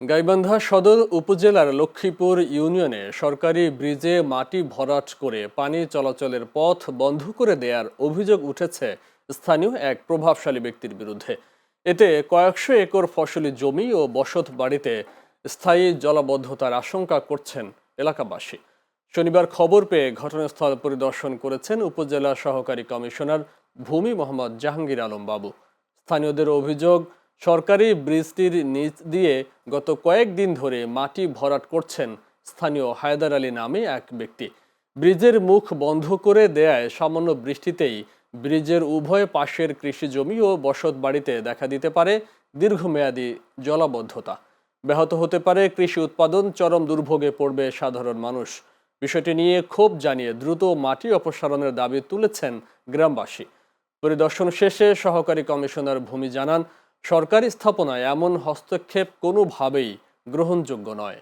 গাইবান্ধা সদর উপজেলার লক্ষ্মীপুর ইউনিয়নে সরকারি ব্রিজে মাটি ভরাট করে পানি চলাচলের পথ বন্ধ করে দেওয়ার অভিযোগ উঠেছে স্থানীয় এক প্রভাবশালী ব্যক্তির বিরুদ্ধে। এতে কয়েকশো একর ফসলি জমি ও বসত বাড়িতে স্থায়ী জলাবদ্ধতার আশঙ্কা করছেন এলাকাবাসী। শনিবার খবর পেয়ে ঘটনাস্থল পরিদর্শন করেছেন উপজেলা সহকারী কমিশনার ভূমি মোহাম্মদ জাহাঙ্গীর আলম বাবু। স্থানীয়দের অভিযোগ সরকারি ব্রিজটির নিচ দিয়ে গত কয়েকদিন ধরে মাটি ভরাট করছেন স্থানীয় হায়দার আলী নামে এক ব্যক্তি। ব্রিজের মুখ বন্ধ করে দেয়ায় সামান্য বৃষ্টিতেই ব্রিজের উভয় পাশের কৃষি জমি ও বসত বাড়িতে দেখা দিতে পারে দীর্ঘমেয়াদী জলাবদ্ধতা। ব্যাহত হতে পারে কৃষি উৎপাদন, চরম দুর্ভোগে পড়বে সাধারণ মানুষ। বিষয়টি নিয়ে ক্ষোভ জানিয়ে দ্রুত মাটি অপসারণের দাবি তুলেছেন গ্রামবাসী। পরিদর্শন শেষে সহকারী কমিশনার ভূমি জানান সরকারি স্থাপনায় এমন হস্তক্ষেপ কোনোভাবেই গ্রহণযোগ্য নয়।